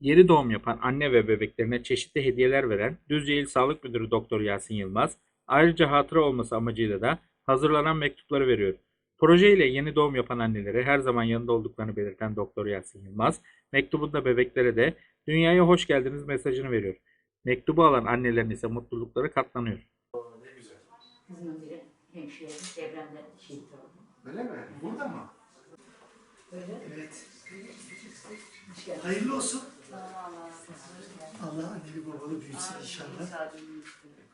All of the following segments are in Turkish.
Yeni doğum yapan anne ve bebeklerine çeşitli hediyeler veren Düzce İl Sağlık Müdürü Doktor Yasin Yılmaz, ayrıca hatıra olması amacıyla da hazırlanan mektupları veriyor. Proje ile yeni doğum yapan annelere her zaman yanında olduklarını belirten Doktor Yasin Yılmaz, mektubunda bebeklere de dünyaya hoş geldiniz mesajını veriyor. Mektubu alan annelerin ise mutlulukları katlanıyor. Ne güzel. Kızımın biri hemşire depremde şehit oldu. Öyle mi? Burada mı? Böyle Evet. Hayırlı olsun. Allah anneli babalı büyütsün inşallah.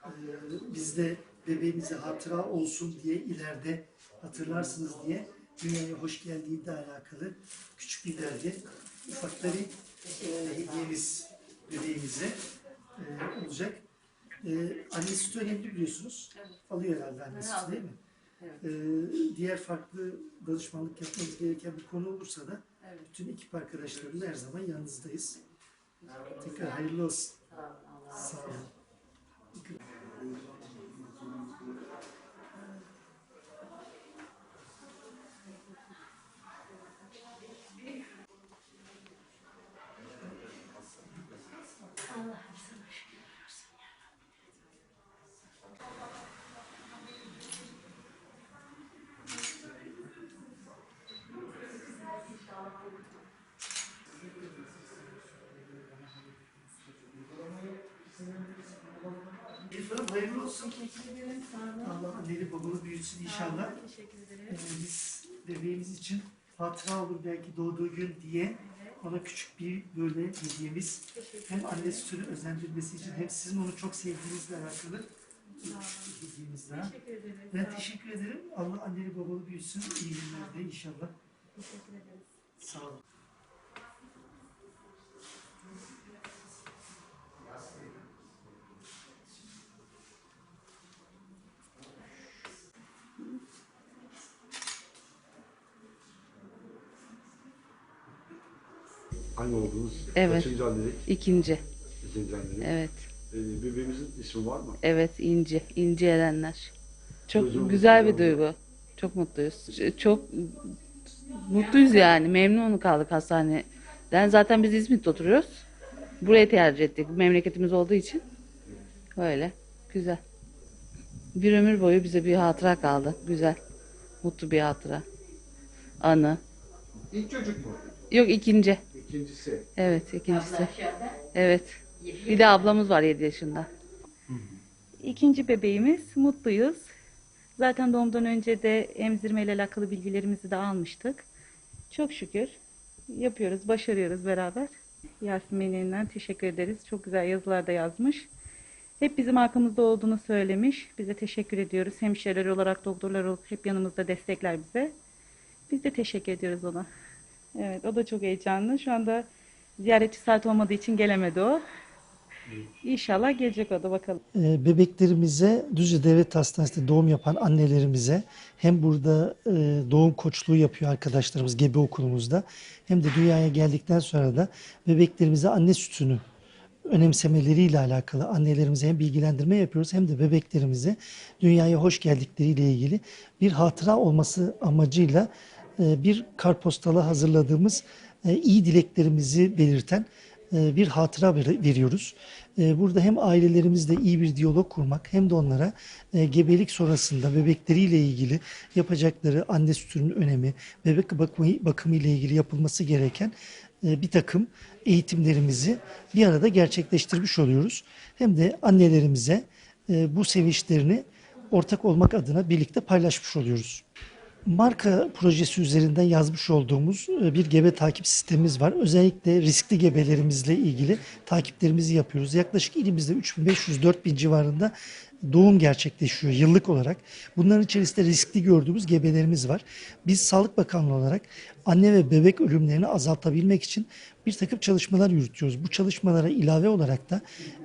Ee, biz de bebeğimize hatıra olsun diye ileride hatırlarsınız diye dünyaya hoş geldiğinde alakalı küçük bir dergi ufak bir e, hediyemiz bebeğimize e, olacak. E, anne sütü önemli biliyorsunuz. Alıyor herhalde anne sütü değil mi? E, diğer farklı danışmanlık yapmamız gereken bir konu olursa da. Bütün ekip arkadaşlarımla her zaman yanınızdayız. Tekrar hayırlı olsun. Sağ olun. Allah razı Sağ olsun. olun. Allah sana şükür olsun. İrfan'ım hayırlı olsun. Teşekkür ederim. Sağ olun. Allah anneli babalı büyütsün inşallah. Teşekkür Ee, biz bebeğimiz için hatıra olur belki doğduğu gün diye ona küçük bir böyle hediyemiz. Hem anne sütünü özendirmesi için hem sizin onu çok sevdiğinizle alakalı bir hediyemiz daha. Teşekkür ederim. Ben teşekkür ederim. Allah anneli babalı büyütsün. İyi günlerde inşallah. Teşekkür ederiz. Sağ olun. Anne oldunuz. Evet. Kaçıncı annelik? İkinci. İkinci annelik. Evet. Ee, bebeğimizin ismi var mı? Evet inci. İnci Erenler. Çok Çocuğumuz güzel bir duygu. Çok mutluyuz. Çok mutluyuz yani. Memnun kaldık hastaneden. Zaten biz İzmit'te oturuyoruz. Burayı tercih ettik. Memleketimiz olduğu için. Öyle. Güzel. Bir ömür boyu bize bir hatıra kaldı. Güzel. Mutlu bir hatıra. Anı. İlk çocuk mu? Yok ikinci. İkincisi. Evet ikincisi. Evet. Bir de ablamız var 7 yaşında. İkinci bebeğimiz. Mutluyuz. Zaten doğumdan önce de emzirmeyle alakalı bilgilerimizi de almıştık. Çok şükür yapıyoruz, başarıyoruz beraber. Yasemin'inden teşekkür ederiz. Çok güzel yazılar da yazmış. Hep bizim arkamızda olduğunu söylemiş. Bize teşekkür ediyoruz. Hemşireler olarak, doktorlar olarak hep yanımızda destekler bize. Biz de teşekkür ediyoruz ona. Evet, o da çok heyecanlı. Şu anda ziyaretçi saat olmadığı için gelemedi o. İnşallah gelecek o da bakalım. Ee, bebeklerimize Düzce Devlet Hastanesi'nde doğum yapan annelerimize hem burada e, doğum koçluğu yapıyor arkadaşlarımız gebe okulumuzda hem de dünyaya geldikten sonra da bebeklerimize anne sütünü önemsemeleriyle alakalı annelerimize hem bilgilendirme yapıyoruz hem de bebeklerimize dünyaya hoş geldikleriyle ilgili bir hatıra olması amacıyla bir kartpostalı hazırladığımız e, iyi dileklerimizi belirten e, bir hatıra ver- veriyoruz. E, Burada hem ailelerimizle iyi bir diyalog kurmak hem de onlara e, gebelik sonrasında bebekleriyle ilgili yapacakları anne sütünün önemi, bebek bakımı, bakımı ile ilgili yapılması gereken e, bir takım eğitimlerimizi bir arada gerçekleştirmiş oluyoruz. Hem de annelerimize e, bu sevinçlerini ortak olmak adına birlikte paylaşmış oluyoruz. Marka projesi üzerinden yazmış olduğumuz e, bir gebe takip sistemimiz var. Özellikle riskli gebelerimizle ilgili takiplerimizi yapıyoruz. Yaklaşık ilimizde 3500-4000 civarında doğum gerçekleşiyor yıllık olarak. Bunların içerisinde riskli gördüğümüz gebelerimiz var. Biz Sağlık Bakanlığı olarak anne ve bebek ölümlerini azaltabilmek için bir takım çalışmalar yürütüyoruz. Bu çalışmalara ilave olarak da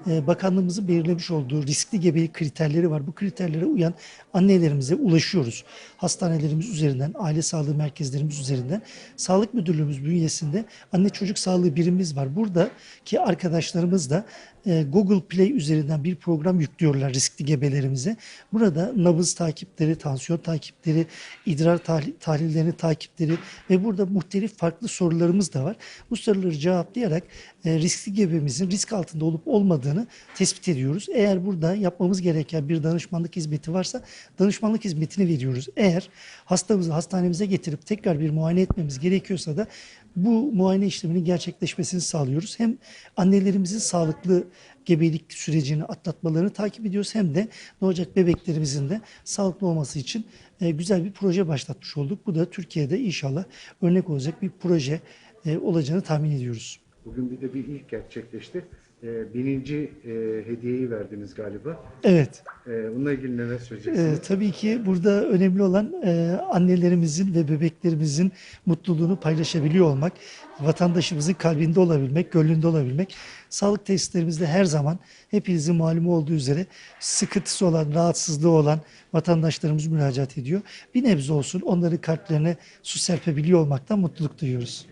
e, bakanlığımızın belirlemiş olduğu riskli gebelik kriterleri var. Bu kriterlere uyan annelerimize ulaşıyoruz. Hastanelerimiz üzerinden, aile sağlığı merkezlerimiz üzerinden, sağlık müdürlüğümüz bünyesinde anne çocuk sağlığı birimimiz var. Buradaki arkadaşlarımız da Google Play üzerinden bir program yüklüyorlar riskli gebelerimize. Burada nabız takipleri, tansiyon takipleri, idrar tahli- tahlillerinin takipleri ve burada muhtelif farklı sorularımız da var. Bu soruları cevaplayarak e, riskli gebemizin risk altında olup olmadığını tespit ediyoruz. Eğer burada yapmamız gereken bir danışmanlık hizmeti varsa danışmanlık hizmetini veriyoruz. Eğer hastamızı hastanemize getirip tekrar bir muayene etmemiz gerekiyorsa da bu muayene işleminin gerçekleşmesini sağlıyoruz. Hem annelerimizin sağlıklı gebelik sürecini atlatmalarını takip ediyoruz hem de doğacak bebeklerimizin de sağlıklı olması için e, güzel bir proje başlatmış olduk. Bu da Türkiye'de inşallah örnek olacak bir proje e, olacağını tahmin ediyoruz. Bugün bir de bir ilk gerçekleşti. Ee, bininci e, hediyeyi verdiniz galiba. Evet. Ee, bununla ilgili neler söyleyeceksiniz? tabii ki burada önemli olan e, annelerimizin ve bebeklerimizin mutluluğunu paylaşabiliyor olmak, vatandaşımızın kalbinde olabilmek, gönlünde olabilmek. Sağlık tesislerimizde her zaman hepinizin malumu olduğu üzere sıkıntısı olan, rahatsızlığı olan vatandaşlarımız müracaat ediyor. Bir nebze olsun onların kalplerine su serpebiliyor olmaktan mutluluk duyuyoruz.